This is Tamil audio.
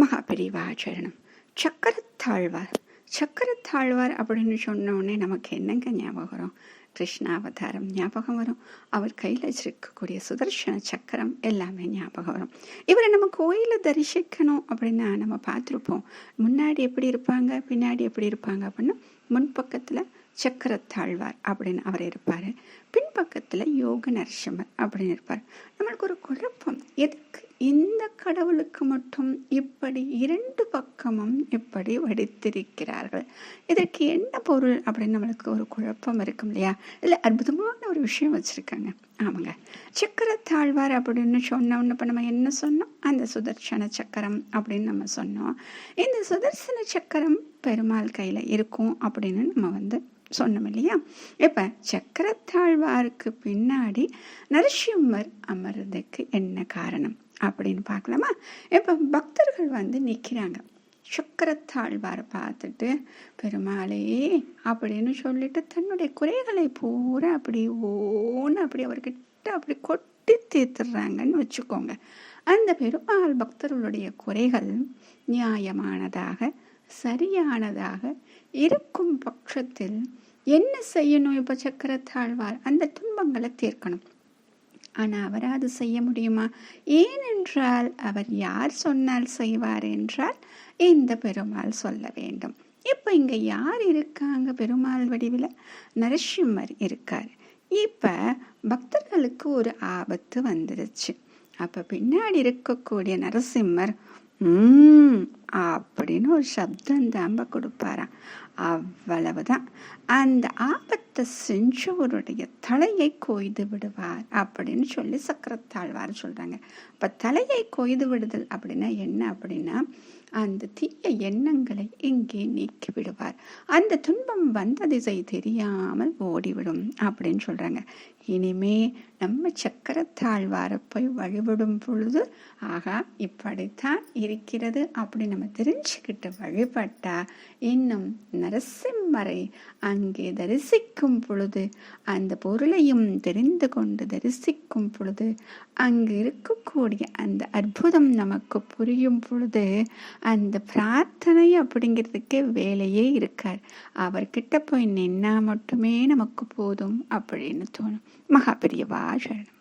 மகாபெரிவாச்சரணம். சக்கரத்தாழ்வார். சக்கரத்தாழ்வார் அப்படின்னு சொன்னோடனே நமக்கு என்னங்க ஞாபகம் வரும்? கிருஷ்ணாவதாரம் ஞாபகம் வரும். அவர் கையில் வச்சிருக்கக்கூடிய சுதர்சன சக்கரம் எல்லாமே ஞாபகம் வரும். இவரை நம்ம கோயிலில் தரிசிக்கணும் அப்படின்னா நம்ம பார்த்துருப்போம். முன்னாடி எப்படி இருப்பாங்க பின்னாடி எப்படி இருப்பாங்க அப்படின்னா முன்பக்கத்தில் சக்கரத்தாழ்வார் அப்படின்னு அவர் இருப்பார். பின்பக்கத்தில் யோக நரசிம்மர் அப்படின்னு இருப்பார். நம்மளுக்கு ஒரு குழப்பம். எதுக்கு இந்த கடவுளுக்கு மட்டும் இப்படி இரண்டு பக்கமும் இப்படி வடித்திருக்கிறார்கள்? இதற்கு என்ன பொருள் அப்படின்னு நம்மளுக்கு ஒரு குழப்பம் இருக்கும் இல்லையா? இல்லை அற்புதமான ஒரு விஷயம் வச்சுருக்காங்க. ஆமாங்க. சக்கரத்தாழ்வார் அப்படின்னு சொன்னோன்னு இப்போ நம்ம என்ன சொன்னோம்? அந்த சுதர்சன சக்கரம் அப்படின்னு நம்ம சொன்னோம். இந்த சுதர்சன சக்கரம் பெருமாள் கையில் இருக்கும் அப்படின்னு நம்ம வந்து சொன்னோம் இல்லையா? இப்போ சக்கரத்தாழ்வார் சக்கரத்தாழ்வாருக்கு பின்னாடி நரசிம்மர் அமர்றதுக்கு என்ன காரணம் அப்படின்னு பார்க்கலாமா? இப்போ பக்தர்கள் வந்து நிற்கிறாங்க சக்கரத்தாழ்வாரை பார்த்துட்டு பெருமாளே அப்படின்னு சொல்லிட்டு தன்னுடைய குறைகளை பூரா அப்படி ஓன்னு அப்படி அவர்கிட்ட அப்படி கொட்டி தீர்த்துடுறாங்கன்னு வச்சுக்கோங்க. அந்த பெருமாள் பக்தர்களுடைய குறைகள் நியாயமானதாக சரியானதாக இருக்கும் பட்சத்தில் என்ன செய்யணும்? இப்போ சக்கரத்தாழ்வார் அந்த துன்பங்களை தீர்க்கணும். ஆனால் அவர் அது செய்ய முடியுமா? ஏனென்றால் அவர் யார் சொன்னால் செய்வார் என்றால் இந்த பெருமாள் சொல்ல வேண்டும். இப்போ இங்கே யார் இருக்காங்க பெருமாள் வடிவில்? நரசிம்மர் இருக்கார். இப்போ பக்தர்களுக்கு ஒரு ஆபத்து வந்துடுச்சு அப்போ பின்னாடி இருக்கக்கூடிய நரசிம்மர் அப்படின்னு ஒரு சப்தம் தாம்ப கொடுப்பாராம். அவ்வளவுதான். அந்த ஆபத்தை செஞ்சவருடைய தலையை கொய்து விடுவார் அப்படின்னு சொல்லி சக்கரத்தாழ்வார் சொல்கிறாங்க இப்போ தலையை கொய்து விடுதல் அப்படின்னா என்ன அப்படின்னா அந்த தீய எண்ணங்களை இங்கே நீக்கி விடுவார். அந்த துன்பம் வந்த திசை தெரியாமல் ஓடிவிடும் அப்படின்னு சொல்கிறாங்க இனிமே நம்ம சக்கரத்தாழ்வாரை போய் வழிபடும் பொழுது ஆகா இப்படித்தான் இருக்கிறது அப்படி நம்ம தெரிஞ்சுக்கிட்டு வழிபட்டா இன்னும் நரசிம்மரை அங்கே தரிசிக்கும் பொழுது அந்த பொருளையும் தெரிந்து கொண்டு தரிசிக்கும் பொழுது அங்கு இருக்கக்கூடிய அந்த அற்புதம் நமக்கு புரியும் பொழுது அந்த பிரார்த்தனை அப்படிங்கிறதுக்கே வேலையே இருக்கார் அவர்கிட்ட போய் நின்னா மட்டுமே நமக்கு போதும் அப்படின்னு தோணும். மகாபெரியவா சரணம்.